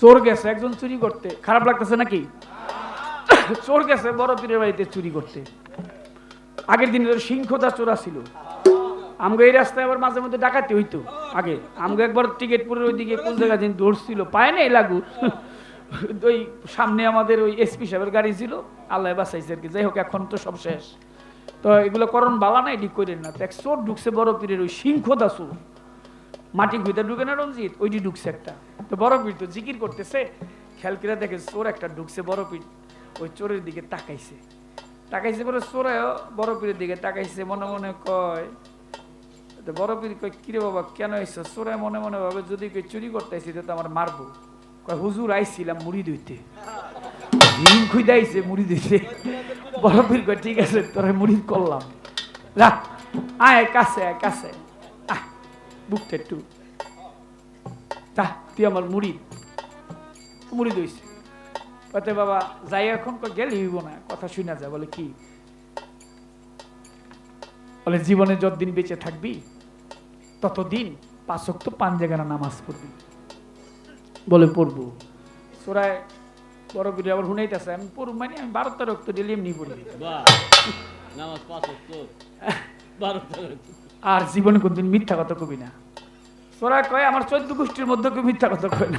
চোর গেছে, একজন চুরি করতে। খারাপ লাগতেছে নাকি? চোর গেছে, বড় পীরের বাড়িতে চুরি করতে। আগের দিনে তো সিংহদা চোরা ছিল। আমগো এই রাস্তায় আবার মাঝে মধ্যে ডাকাতি হইতো। আগে আমগো একবার ওইদিকে কোন জায়গা দিন দৌড়ছিল, পায় না লাগু। ওই সামনে আমাদের ওই এসপি সাহেবের গাড়ি ছিল, আল্লাহ বাঁচাইছে আর কি। যাই হোক, এখন তো সব শেষ। তো এগুলো করণ বালা নাই, ঠিক করেন না। এক চোর ঢুকছে বড় পীরের ওই সিংহদা চোর। মাটির ভিতরে ঢুকে না রঞ্জিত? ওইটি ঢুকছে একটা। তো বড় পীর তো জিকির করতেছে। খেয়াল করে দেখে চোর একটা ঢুকছে, বড় পীর। ওই চোরের দিকে তাকাইছে। তাকাইছে পরে চোরাও বড় পীরের দিকে তাকাইছে, মনে মনে কয় তো বড় পীর কয়, কিরে বাবা, কেন এসছো চোরাই মনে মনে ভাবে যদি কেউ চুরি করতে আইসি তো আমার মারবো। কয়, হুজুর, আইছিলাম মুড়ি দইতে হিম খুঁজাইছে মুড়ি দিতে বড় পীর কয়, ঠিক আছে, তোরা মুড়ি করলাম। যা আয়, কাছে আয়, কাছে। বুকটা একটু। তা, তুই আমার মুড়ি। মুড়ি দইছে কতে বাবা, যাই এখন গেলে হইব না। কথা শুনা যায় বলে কি? বলে, জীবনে যতদিন বেঁচে থাকবি, ততদিন পাঁচক তো পান জায়গানা নামাজ পড়বি। বলে, পড়ব। সোরায় বড় করে আবার শুনাইতেছে, আমি পড়ব মানে আমি বারো তেরো তো ডেলি এমনি পড়ি। নামাজ পাঁচ ওয়াক্ত। বারো তেরো আর জীবনে কোনদিন মিথ্যা কথা কবি না। তোরা কয় আমার চোদ্দ গোষ্ঠীর মধ্যে কেউ মিথ্যা কথা কয় না।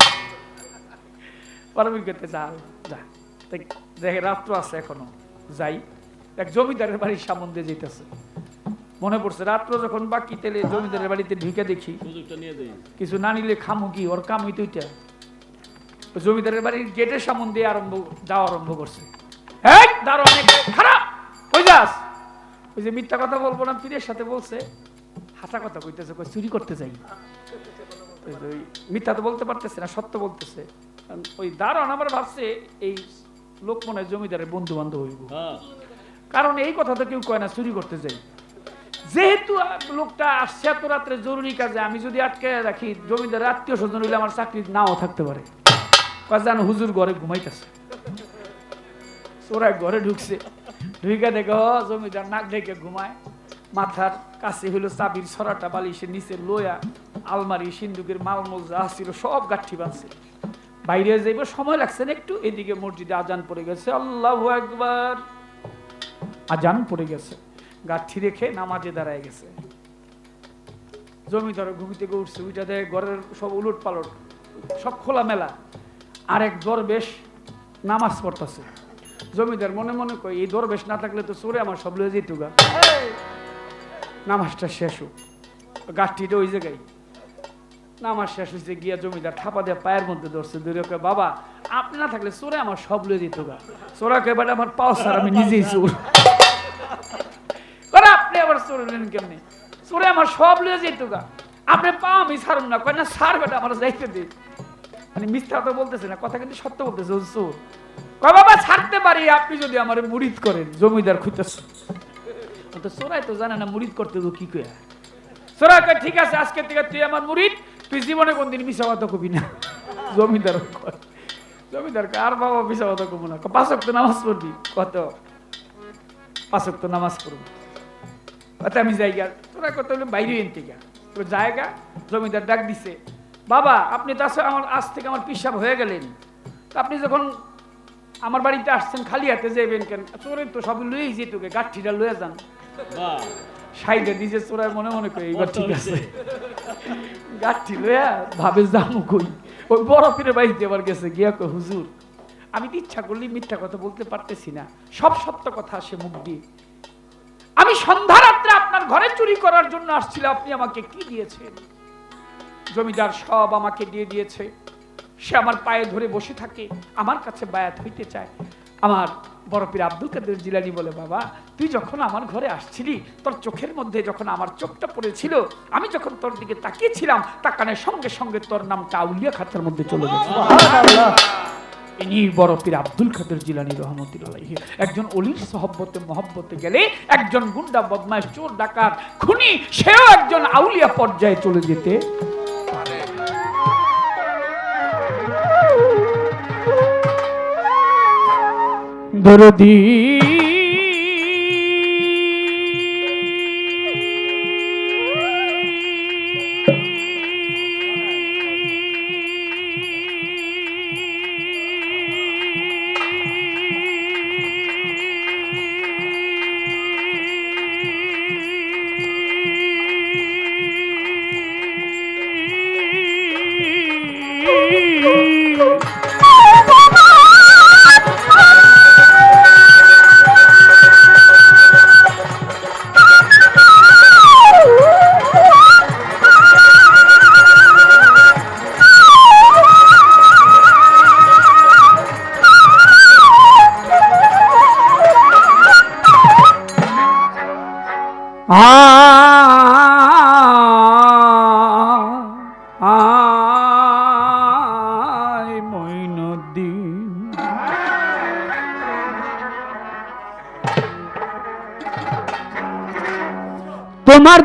পারবি করতে যা যা। দেখে রাত্র আছে এখনও। যাই। এক জমিদারের বাড়ির সামনে যেতেছে মনে পড়ছে রাত্র যখন বাকি তেলে জমিদারের বাড়িতে ঢুকে দেখি কিছু না নিলে খামু কি ওর কাম হইতো ওইটা জমিদারের বাড়ির গেটের সামন দিয়ে আরম্ভ যাওয়া আরম্ভ করছে। হ্যাঁ দাঁড়ো অনেক খারাপ ওই যাস? ওই যে মিথ্যা কথা বলব না পীরের সাথে বলছে হাসা কথা কইতেছে কই চুরি করতে যাই। মিথ্যা তো বলতে পারতেছে না সত্য বলতেছে। ওই দারোয়ান আমার ভাবছে এই লোক মনে জমিদারের বন্ধু বান্ধব হইব। হ্যাঁ। কারণ এই কথা তো কেউ কয় না চুরি করতে যাই। যেহেতু লোকটা আসছে এত রাত্রে জরুরি কাজে আমি যদি আটকে রাখি জমিদার আত্মীয় স্বজন হইলে আমার চাকরি নাও থাকতে পারে। জানো হুজুর ঘরে ঘুমাইতেছে। ওরা ঘরে ঢুকছে। ঢুকে দেখো জমিদার নাক ঢেকে ঘুমায়। মাথার কাছে হইল চাবির ছড়াটা, বালিশের নিচে লোয়া, আলমারি, সিন্দুকের মালমূল যা ছিল সব গাঠি বাঁধছে। বাইরে যাইব সময় লাগছে না একটু, এদিকে মসজিদে আজান পড়ে গেছে। আল্লাহ একবার আজান পড়ে গেছে। গাঠি রেখে নামাজে দাঁড়ায় গেছে। জমিদার ঘুমি থেকে উঠছে ওইটা দেয় ঘরের সব উলট পালট সব খোলা মেলা আরেক দরবেশ নামাজ পড়তেছে। জমিদার মনে মনে কয়, এই দরবেশ না থাকলে তো চোরে আমার সব লয়ে যেত নামাজটা শেষ হোক। গাঠটিটা ওই জায়গায়। নামাজ শেষ হয়েছে, গিয়া জমিদার থাপা দিয়ে পায়ের মধ্যে ধরছে, ধরে কয়, বাবা, আপনি না থাকলে চোরে আমার সব লয়ে যেত গা। চোরা কয়, বাট আমার পাও স্যার, আমি নিজেই চোর। আপনি আবার চোর হলেন কেমনি? চোরে আমার সব লয়ে যেত গা। আপনি পা আমি ছাড়ুন না। কয়, না সার বেটা, আমার যাইতে দে। মানে মিথ্যা তো বলতেছে না, কথা কিন্তু সত্য বলতেছে চোর। কয়, বাবা, ছাড়তে পারি, আপনি যদি আমার মুড়িদ করেন, জমিদার খুঁজতেছে। তো চোরাই তো জানে না মুড়িদ করতে তো কি কয়া? কয় ঠিক আছে আজকে থেকে তুই আমার মুড়িদ তুই জীবনে কোনদিন মিশা কথা কবি না। জমিদার জমিদার আর বাবা মিশা কথা কবো না। কয়, পাঁচ ওয়াক্ত নামাজ পড়বি। কত পাঁচ ওয়াক্ত নামাজ পড়ব। আচ্ছা আমি জায়গা তোরা কত বাইরে এন থেকে তো জায়গা জমিদার ডাক দিছে বাবা আপনি তো আমার আজ থেকে আমার পিসাব হয়ে গেলেন। আপনি যখন আমার বাড়িতে আসছেন খালি হাতে যাইবেন কেন? চোরের তো সব লুয়েই যেত গাঠিটা লয়ে যান। সাইডে নিজে চোরায় মনে মনে করি এবার ঠিক আছে। গাঠি লইয়া ভাবে যামু কই? ওই বড় পীরের বাড়িতে আবার গেছে গিয়া কই হুজুর আমি তো ইচ্ছা করলে মিথ্যা কথা বলতে পারতেছি না। সব সত্য কথা আসে মুখ দিয়ে। আমি সন্ধ্যা রাত্রে আপনার ঘরে চুরি করার জন্য আসছিল আপনি আমাকে কি দিয়েছেন? জমিদার সব আমাকে দিয়ে দিয়েছে। সে আমার পায়ে ধরে বসে থাকে, আমার কাছে বায়াত হইতে চায়। আমার বড় পীর আব্দুল কাদের জিলানি বলে, বাবা, তুই যখন আমার ঘরে আসছিলি, তোর চোখের মধ্যে যখন আমার চোখটা পড়েছিল, আমি যখন তোর দিকে তাকিয়েছিলাম, তাকানের সঙ্গে সঙ্গে তোর নামটা আউলিয়া খাতার মধ্যে চলে গেছে ইনি বড় পীর আব্দুল কাদের জিলানি রহমতুল্লাহ একজন অলির সহব্বতে, মহব্বতে গেলে একজন গুন্ডা বদমাইশ চোর, ডাকাত, খুনি, সেও একজন আউলিয়া পর্যায়ে চলে যেতে দরদি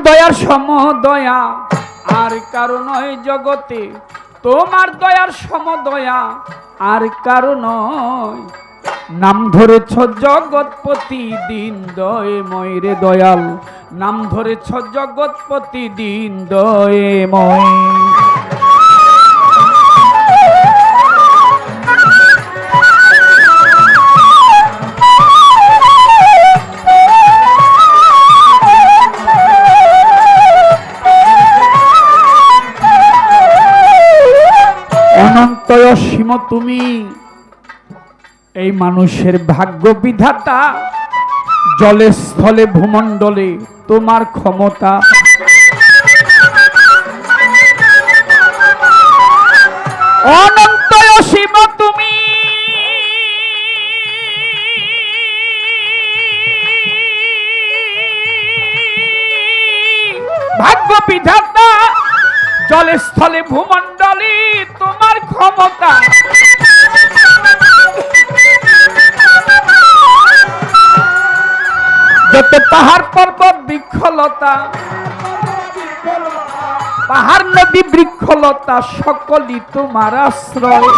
দয়ার সম দয়া আর কারও নয় জগতে, তোমার দয়ার সম দয়া আর কারও নয়। নাম ধরেছ জগৎপতি দিন দয়ে ময়রে দয়াল। নাম ধরেছ জগৎপতি দিন দয়ে ময় অসীম তুমি। এই মানুষের ভাগ্য বিধাতা জলে স্থলে ভূমণ্ডলে তোমার ক্ষমতা। অনন্ত অসীম তুমি। ভাগ্য বিধাতা জলে স্থলে ভূমণ্ডলে তোমার ক্ষমতা। যত পাহাড় পর্বত বৃক্ষলতা পাহাড় নদী বৃক্ষলতা সকলই তোমার আশ্রয়।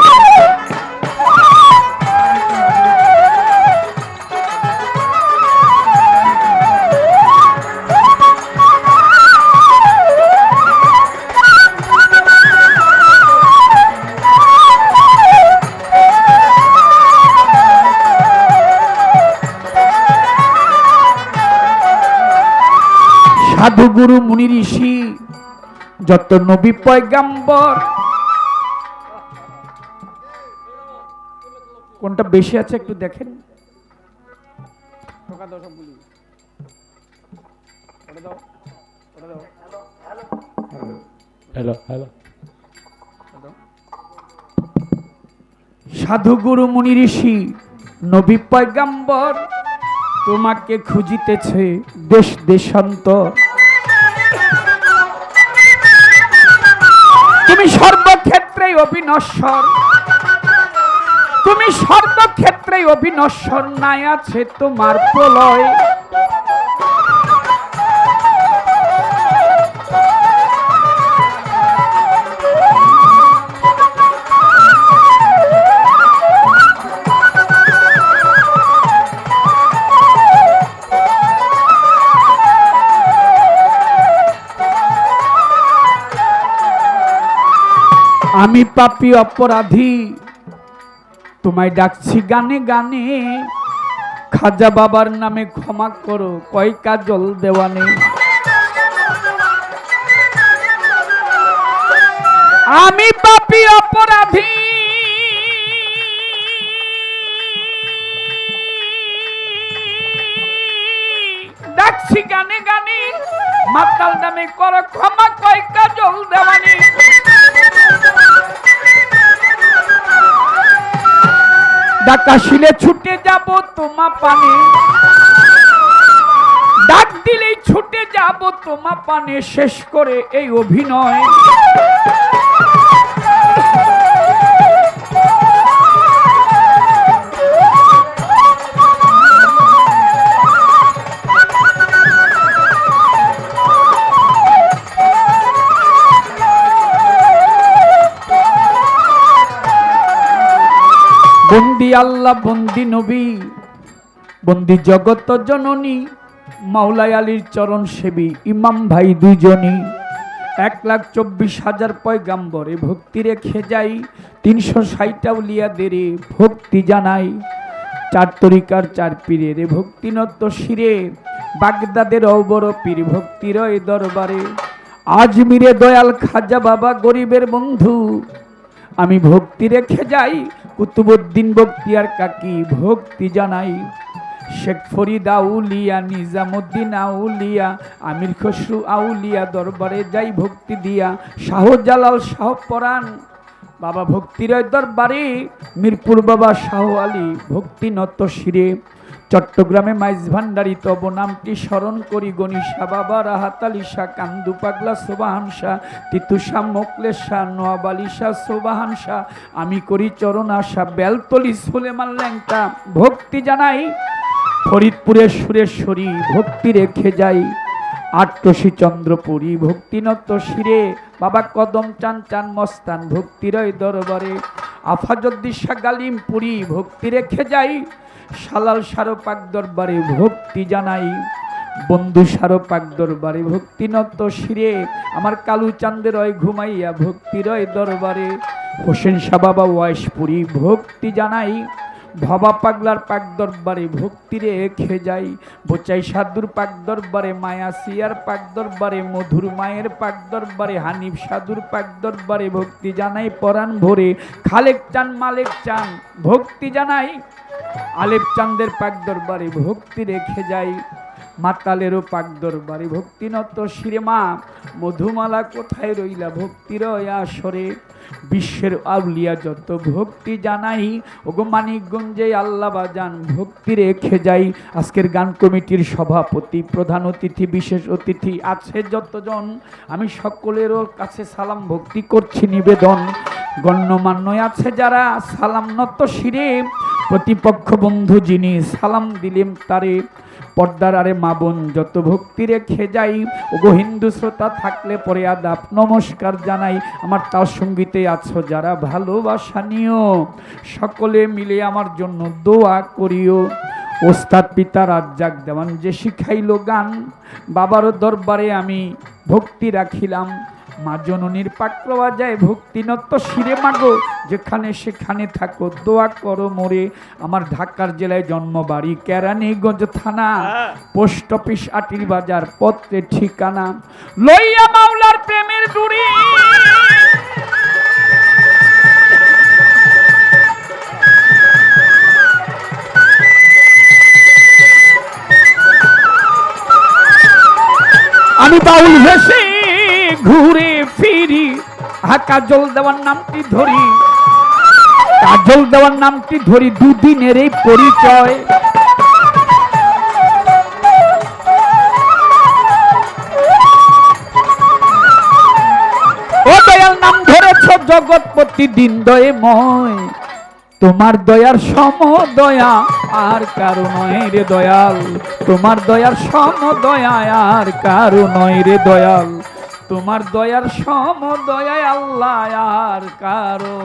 সাধু গুরু মুনি ঋষি যত নবী পয়গাম্বর। কোনটা বেশি আছে একটু দেখেন। Hello hello. সাধু গুরু মুনি ঋষি নবী পয়গাম্বর তোমাকে খুঁজিতেছে দেশ দেশান্তর তুমি সর্বক্ষেত্রেই অবিনশ্বর। তুমি সর্বক্ষেত্রেই অবিনশ্বর নাই আছে তোমার প্রলয়। আমি পাপি অপরাধী। তোমায় ডাকছি গানে গানে। খাজা বাবার নামে ক্ষমা করো, কয় কাজল দেওয়ানে। আমি ডাকা শিলে ছুটে যাব তোমা পানে। ডাক দিলেই ছুটে যাব তোমা পানে, শেষ করে এই অভিনয়। বন্দি আল্লাহ, বন্দি নবী, বন্দি জগত জননী, মাওলাই আলীর চরণ সেবী, ইমাম ভাই দুজনই এক লাখ চব্বিশ হাজার পয়গাম্বরে ভক্তি রেখে যাই, তিনশো ষাটটা উলিয়াদের ভক্তি জানাই। চার তরিকার চার পীরের ভক্তি নত শিরে, বাগদাদের অবর পীর ভক্তির দরবারে। আজমিরে দয়াল খাজা বাবা গরিবের বন্ধু, আমি ভক্তি রেখে যাই কুতুবুদ্দিন বক্তিয়ার কাকি ভক্তি জানাই। শেখ ফরিদ আউলিয়া, নিজামুদ্দিন আউলিয়া, আমির খসরু আউলিয়া, দরবারে যাই ভক্তি দিয়া। শাহজালাল শাহ পরাণ, বাবা ভক্তিরয় দরবারে, মিরপুর বাবা শাহ আলী ভক্তি নত শিরে। চট্টগ্রামে মাইজ ভান্ডারি তব নামটি স্মরণ করি, গণিসা বাবা রাহাত আলী শাহ, কান্দু পাগলা, সোবাহান শাহ, তিতুষা মোকলে শাহ আমি করি চরণ আশা, বেলতলি সুলেমান ল্যাংটা। ভক্তি জানাই ফরিদপুরের সুরেশ্বরী, ভক্তি রেখে যাই। আট্টসী চন্দ্রপুরী ভক্তিনত শিরে বাবা কদম চান চান মস্তান ভক্তিরয় দরবারে। আফাজদ্দিশা গালিমপুরি ভক্তি রেখে যাই, সালাল সারো পাক দরবারে ভক্তি জানাই। বন্ধু সারো দরবারে ভক্তি নত শিরে, আমার কালু চান্দের রয় ঘুমাইয়া ভক্তিরয় দরবারে। হোসেন শাহ বাবা ওয়াইশপুরি ভক্তি জানাই। ভবা পাগলার পাক দরবারে, ভক্তি রেখে যাই। বোচাই সাধুর পাক দরবারে, মায়া সিয়ার পাক দরবারে, মধুর মায়ের পাক দরবারে, হানিফ সাধুর পাক দরবারে, ভক্তি জানাই পরাণ ভরে। খালেক চান, মালেক চান, ভক্তি জানাই। আলেপ চান্দের পাক দরবারে, ভক্তি রেখে যাই। মাতালেরও পাক দরবারে ভক্তিনত শিরে মা, মধুমালা কোথায় রইলা ভক্তির আসরে? বিশ্বের আউলিয়া যত ভক্তি জানাই, ওগো মানিকগঞ্জে আল্লাহ বাজান ভক্তি রেখে যাই। আজকের গান কমিটির সভাপতি, প্রধান অতিথি, বিশেষ অতিথি আছে যতজন। আমি সকলেরও কাছে সালাম ভক্তি করছি নিবেদন। গণ্যমান্য আছে যারা সালাম নত শিরে। প্রতিপক্ষ বন্ধু যিনি সালাম দিলেন তারে। পর্দার আরে মা বোন, যত ভক্তি রেখে যাই ওগো হিন্দু শ্রোতা থাকলে পরে আদাব। নমস্কার জানাই, আমার তার সঙ্গীতে আছো যারা ভালোবাসা নিও। সকলে মিলে আমার জন্য দোয়া করিও। ওস্তাদ পিতা রাজ্জাক দেওয়ান যে শিখাইল গান, বাবার দরবারে আমি ভক্তি রাখিলাম। মা জননীর পাকড়া যায় ভক্তিনত শিরে মাগো। যেখানে সেখানে থাকো দোয়া করো মোরে। আমার ঢাকার জেলায় জন্ম বাড়ি কেরানীগঞ্জ থানা। পোস্ট অফিস আটির বাজার পত্রের ঠিকানা। লইয়া মাওলার প্রেমের দূরে। আমি বাউল ভেসে ঘুরে ফিরি। হ্যাঁ কাজল দেওয়ার নামটি ধরি। কাজল দেওয়ার নামটি ধরি, দুদিনের এই পরিচয়। ও দয়াল, নাম ধরেছ জগৎপতি দিন দয়ময়। তোমার দয়ার সম দয়া আর কারও নয় রে দয়াল। তোমার দয়ার সম দয়া আর কারও নয় রে দয়াল। তোমার দয়ার সম দয়া আল্লাহ আর কারও